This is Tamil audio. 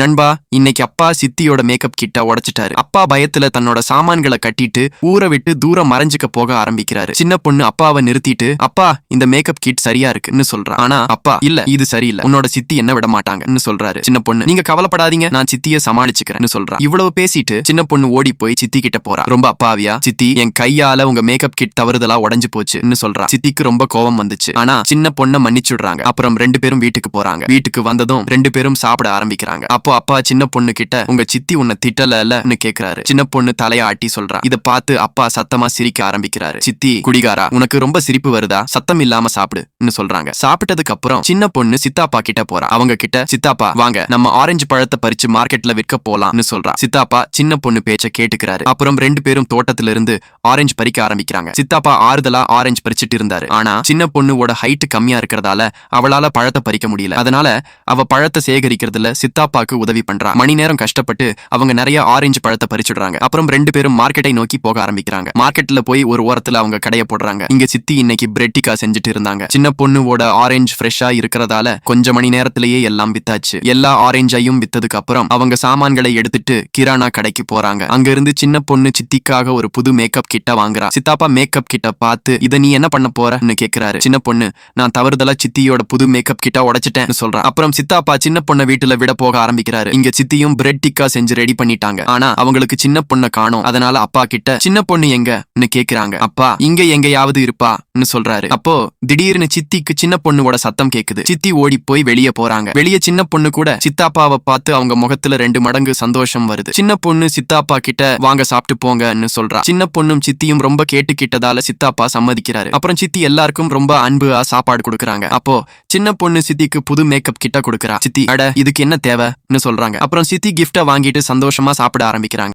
நண்பா இன்னைக்கு அப்பா சித்தியோட மேக்கப் கிட்ட உடைச்சிட்டாரு. அப்பா பயத்துல தன்னோட சாமான்களை கட்டிட்டு ஊரை விட்டு தூரம் மறைஞ்சுக்க போக ஆரம்பிக்கிறாரு. சின்ன பொண்ணு அப்பாவை நிறுத்திட்டு அப்பா இந்த மேக்கப் கிட் சரியா இருக்குன்னு சொல்றான் ஆனா அப்பா இல்ல இது சரியில்லை. உன்னோட சித்தி என்ன விட மாட்டாங்கன்னு சொல்றாரு. சின்ன பொண்ணு நீங்க கவலைப்படாதீங்க நான் சித்திய சமாளிச்சுக்கிறேன்னு சொல்றான் இவ்வளவு பேசிட்டு சின்ன பொண்ணு ஓடி போய் சித்தி கிட்ட போறா. ரொம்ப அப்பாவியா சித்தி என் கையால உங்க மேக்கப் கிட் தவறுதலா உடஞ்சு போச்சுன்னு சொல்றான் சித்திக்கு ரொம்ப கோபம் வந்துச்சு. ஆனா சின்ன பொண்ணை மன்னிச்சுடுறாங்க. அப்புறம் ரெண்டு பேரும் வீட்டுக்கு போறாங்க. வீட்டுக்கு வந்ததும் ரெண்டு பேரும் சாப்பிட ஆரம்பிக்கிறாங்க. அப்போ அப்பா சின்ன பொண்ணு கிட்ட உங்க சித்தி உன்னை திட்டலன்னு கேக்குறாரு. சின்ன பொண்ணு தலைய ஆட்டி சொல்றா. இத பார்த்து அப்பா சத்தமா சிரிக்க ஆரம்பிக்கிறாரு. சித்தி குடிகாரா உனக்கு ரொம்ப சிரிப்பு வருதா? சத்தம் இல்லாம சாப்பிடுன்னு சொல்றாங்க. சாப்பிட்டதுக்கு அப்புறம் சின்ன பொண்ணு சித்தாப்பா கிட்ட போறா. அவங்க கிட்ட சித்தாப்பா வாங்க நம்ம ஆரஞ்சு பழத்தை பறிச்சு மார்க்கெட்ல விற்க போலாம்னு சொல்றா. சித்தாப்பா சின்ன பொண்ணு பேச்ச கேட்டுக்கிறாரு. அப்புறம் ரெண்டு பேரும் தோட்டத்துல இருந்து ஆரஞ்சு பறிக்க ஆரம்பிக்கிறாங்க. சித்தாப்பா ஆறுதலா ஆரஞ்சு பறிச்சிட்டு இருந்தாரு. ஆனா சின்ன பொண்ணுவோட ஹைட் கம்மியா இருக்கிறதால அவளால பழத்தை பறிக்க முடியல. அதனால அவ பழத்தை சேகரிக்கிறதுல சித்தாப்பாக்கு உதவி பண்றா. மணி நேரம் கஷ்டப்பட்டு அவங்க நிறைய ஆரஞ்சு பழத்தை பறிச்சுடுறாங்க. அப்புறம் ரெண்டு பேரும் மார்க்கெட்டை நோக்கி போக ஆரம்பிக்கிறாங்க. மார்க்கெட்ல போய் ஒரு ஓரத்துல அவங்க கடைய போடுறாங்க. இங்க சித்தி இன்னைக்கு பிரெட்டிக்கா செஞ்சுட்டு இருந்தாங்க. சின்ன பொண்ணுவோட ஆரஞ்சு ஃப்ரெஷ்ஷா இருக்கிறதால கொஞ்ச மணி நேரத்திலேயே எல்லாம் வித்தாச்சு. எல்லா ஆரஞ்சையும் வித்ததுக்கு அப்புறம் அவங்க சாமான்களை எடுத்துட்டு கிரானா கடைக்கு போறாங்க. அங்க இருந்து சின்ன பொண்ணு சித்திக்காக ஒரு புது மேக்கப் கிட்ட வாங்குறா. சித்தாப்பா மேக்கப் கிட்ட பார்த்து இத நீ என்ன பண்ண போறன்னு கேக்குறாரு. சின்ன பொண்ணு நான் தவறுதலா சித்தியோட புது மேக்கப் கிட்ட உடைச்சிட்டேன்னு சொல்றான் அப்புறம் சித்தாப்பா சின்ன பொண்ணை வீட்டுல விட போக ஆரம்பிக்கிறாரு இங்க சித்தியும் பிரெட் டிக்கா செஞ்சு ரெடி பண்ணிட்டாங்க. ஆனா அவங்களுக்கு சின்ன பொண்ணை காணோம். அதனால அப்பா கிட்ட சின்ன பொண்ணு எங்கன்னு கேக்குறாங்க. அப்பா இங்க எங்கயாவது இருப்பான்னு சொல்றாரு. அப்போ திடீர்னு சித்திக்கு சின்ன பொண்ணுவோட சத்தம் கேக்குது. சித்தி ஓடி போய் வெளியே போறாங்க. வெளியே சின்ன பொண்ணு கூட சித்தாப்பாவை பார்த்து அவங்க முகத்துல ரெண்டு மடங்கு சந்தோஷம் வருது. சின்ன பொண்ணு சித்தாப்பா கிட்ட வாங்க சாப்பிட்டு போங்கன்னு சொல்றா. சின்ன பொண்ணும் சித்தியும் ரொம்ப கேட்டுக்கிட்டதால சித்தாப்பா சம்மதிக்கிறாரு. அப்புறம் சித்தி எல்லாருக்கும் ரொம்ப அன்பு சாப்பாடு கொடுக்குறாங்க. அப்போ சின்ன பொண்ணு சித்திக்கு புது மேக்கப் கிட்ட கொடுக்குறா. சித்தி அட இதுக்கு என்ன தேவைன்னு சொல்றாங்க. அப்புறம் சித்தி கிஃப்ட வாங்கிட்டு சந்தோஷமா சாப்பிட ஆரம்பிக்கிறாங்க.